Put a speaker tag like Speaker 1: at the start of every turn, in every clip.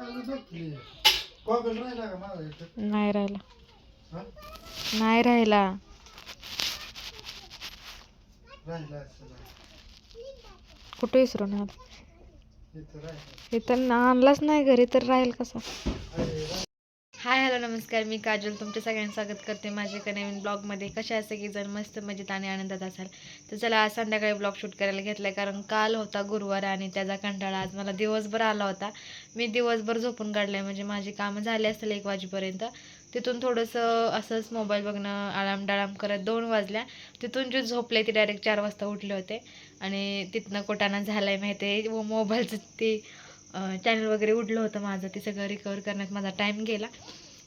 Speaker 1: Goggle राहिला का माझा इथं
Speaker 2: नाही राहिला.
Speaker 1: हा?
Speaker 2: नाही राहिला.
Speaker 1: राहिला असेल
Speaker 2: कुठं विसरून आला?
Speaker 1: इथं राहिला.
Speaker 2: इथं आणलाच नाही घरी तर राहील कसा?
Speaker 1: अरे
Speaker 2: हाय हॅलो नमस्कार. मी काजल. तुमच्या सगळ्यांचं स्वागत करते माझ्या एका नवीन ब्लॉगमध्ये. कशा असं की जर मस्त मजेत आणि आनंदात असाल तर चला आज संध्याकाळी ब्लॉग शूट करायला घेतला आहे कारण काल होता गुरुवार आणि त्याचा कंटाळा आज मला दिवसभर आला होता. मी दिवसभर झोपून काढलं आहे म्हणजे माझी कामं झाली असतील एक वाजेपर्यंत. तिथून थोडंसं असंच मोबाईल बघणं आराम डाळाम करत दोन वाजल्या. तिथून जे झोपले ते डायरेक्ट चार वाजता उठले होते. आणि तिथनं कोटाना झालं आहे माहिती आहे व मोबाईलचं ते चॅनल वगैरे उडलं होतं माझं ते सगळं रिकवर करण्यात माझा टाईम गेला.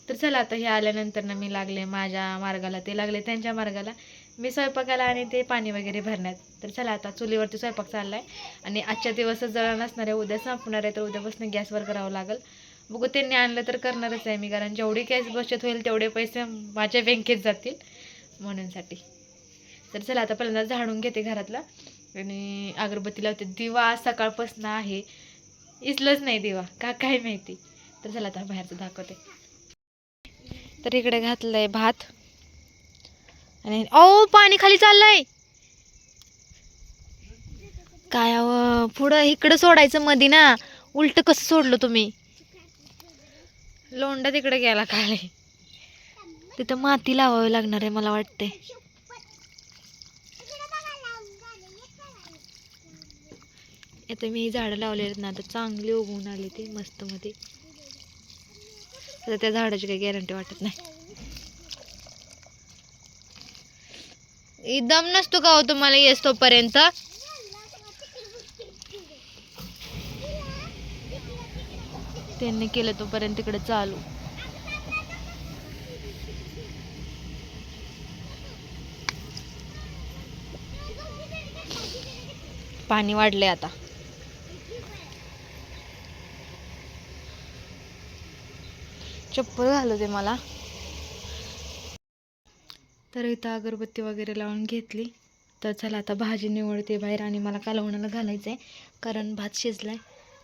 Speaker 2: तर चला आता हे आल्यानंतर ना मी लागले माझ्या मार्गाला ते लागले त्यांच्या मार्गाला. मी स्वयंपाकाला आणि ते पाणी वगैरे भरण्यात. तर चला आता चुलीवरती स्वयंपाक चालला आहे आणि आजच्या दिवसच जळण असणार आहे उद्या संपणार आहे तर उद्यापासून गॅसवर करावं लागेल. बघू त्यांनी आणलं तर करणारच आहे मी कारण जेवढी गॅस बचत होईल तेवढे पैसे माझ्या बँकेत जातील म्हणूनसाठी. तर चला आता पहिल्यांदा झाडून घेते घरातला. आणि अगरबत्ती लावते. दिवा सकाळपासून आहे. इचलंच नाही दिवा का काय माहिती? तर चला आता बाहेरचं दाखवते. तर इकडे घातलंय भात. आणि ओ पाणी खाली चाललंय. काय पुढं इकडं सोडायचं मधी ना उलट कसं सोडलं तुम्ही? लोंडा तिकडे गेला खाली तिथं माती लावावी लागणार आहे मला वाटते आता मी झाडं लावले आहेत ना आता चांगली उगवून आली ते मस्त मध्ये. तर त्या झाडाची काही गॅरंटी वाटत नाही. दम नसतो का हो तुम्हाला येस तोपर्यंत? त्यांनी केलं तोपर्यंत तिकडे चालू. पाणी वाढले आता. चप्पल घालू दे मला. तर इथं अगरबत्ती वगैरे लावून घेतली. तर चला आता भाजी निवडते बाहेर आणि मला कालवणाला घालायचं आहे कारण भात शिजलाय.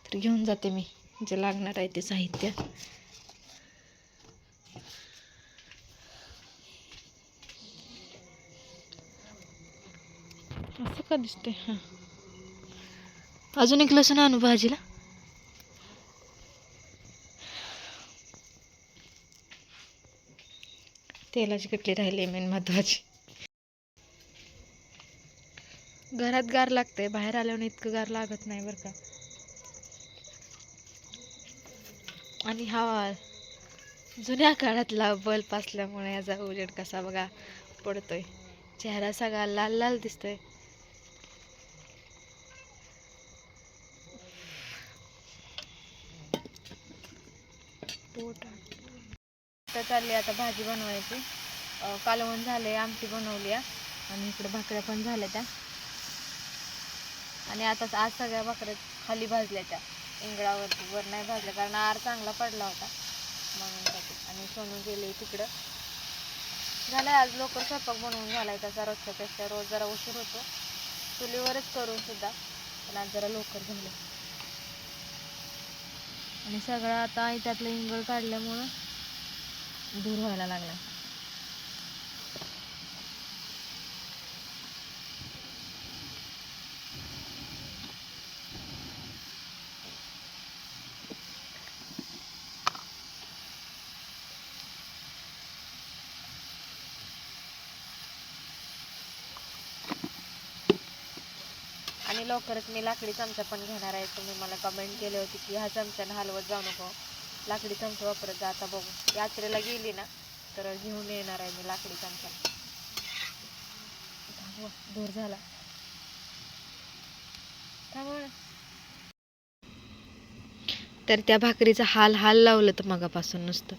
Speaker 2: तर घेऊन जाते मी. जे लागणार आहे ते साहित्य. असं का दिसतंय? हां. अजून एक लसूण आणू भाजीला? तेलाची किटली राहिली मेन महत्त्वाची घरात गार लागते बाहेर आल्यावर इतकं गार लागत नाही बरं का. आणि हा जुन्या काळातला बल्ब असल्यामुळे याचा उजेड कसा बघा पडतोय. चेहरा सगळा लाल लाल दिसतोय. पोट तर चालली आता भाजी बनवायची. कालवण झाले आमटी बनवली आहे. आणि इकडे भाकऱ्या पण झाल्या त्या. आणि आता आज सगळ्या भाकऱ्या खाली भाजल्या त्या. इंगळावर वर नाही भाजल्या कारण आर चांगला पडला होता. म्हणून आणि सोनू गेले तिकडं. झालंय आज लवकर स्वयंपाक बनवून झालाय त्याचा रोजच्यापेक्षा रोज जरा उशीर होतो. चुलीवरच करून सुद्धा. पण आज जरा लवकर झालं आणि सगळं आता त्यातलं इंगळ काढल्यामुळं दूर व्हायला लागला. आणि लवकरच मी लाकडी चमचा पण घेणार आहे. तुम्ही मला कमेंट केली होती की हा चमचा हलवत जाऊ नको. लाकडी चमचा वापरत जा आता बघू. यात्रेला गेली ना तर घेऊन येणार आहे मी लाकडी चमचा. दूर झाला. तर त्या भाकरीचा हाल हाल लावलं तर मगापासून नुसतं.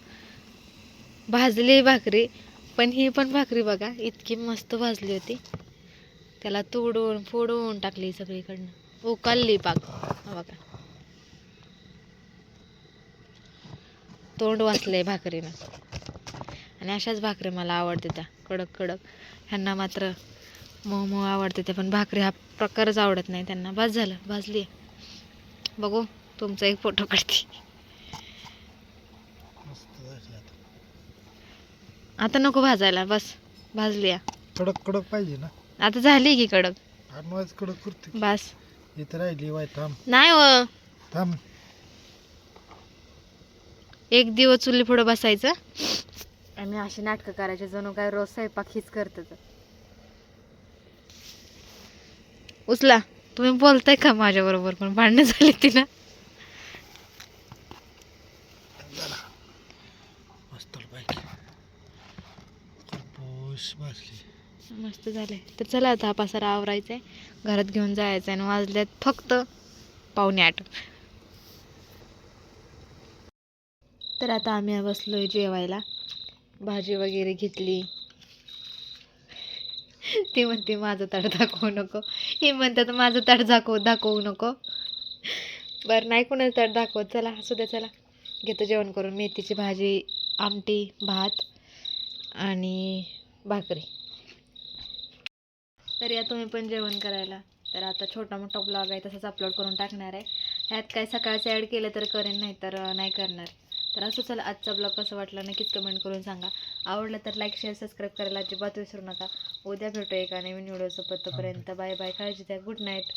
Speaker 2: भाजली भाकरी पण ही पण भाकरी बघा इतकी मस्त भाजली होती. त्याला तोडून फोडून टाकली सगळीकडनं. उकालली पाक. बघा. तोंड वाचलं आहे भाकरीनं. आणि अशाच भाकरी मला आवडते त्या कडक कडक. ह्यांना मात्र मोह मोह आवडते त्या पण भाकरी हा प्रकारच आवडत नाही त्यांना. भाज झालं भाजली बघू तुमचा एक फोटो काढते. आता. नको भाजायला बस भाजली या
Speaker 1: कडक कडक पाहिजे ना.
Speaker 2: आता झाली की कडक.
Speaker 1: कडक
Speaker 2: बस.
Speaker 1: इथं राहिली वाय थांब.
Speaker 2: नाही हो.
Speaker 1: थांब.
Speaker 2: एक दिवस चुली पुढं बसायचं. आणि अशी नाटकं करायचे जणू काय रोज स्वयंपाक हीच करतात. उचला. तुम्ही बोलताय का माझ्या बरोबर? पण भांडणं झाली ती ना.
Speaker 1: मस्त
Speaker 2: झाले तर चला आता हा पसारा आवरायचा आहे घरात घेऊन जायचं आणि वाजल्यात फक्त पावणे आठ. तर आता आम्ही बसलो आहे जेवायला. भाजी वगैरे घेतली. ती म्हणते माझं ताट दाखवू नको. हे म्हणतात माझं ताट दाखव दाखवू नको. बरं नाही कोणाचं ताट दाखवत. चला असू द्या चला. घेतो जेवण करून. मेथीची भाजी आमटी भात आणि भाकरी. तर या तुम्ही पण जेवण करायला. तर आता छोटा मोठा ब्लॉग आहे तसंच अपलोड करून टाकणार आहे. ह्यात काय सकाळचं ॲड केलं तर करेन नाही तर नाही करणार. तर असं चला आजचा ब्लॉग कसं वाटला नक्कीच कमेंट करून सांगा. आवडलं तर लाईक शेअर सबस्क्राईब करायला अजिबात विसरू नका. उद्या भेटू एका नवीन व्हिडिओसोबत तोपर्यंत बाय बाय काळजी द्या गुड नाईट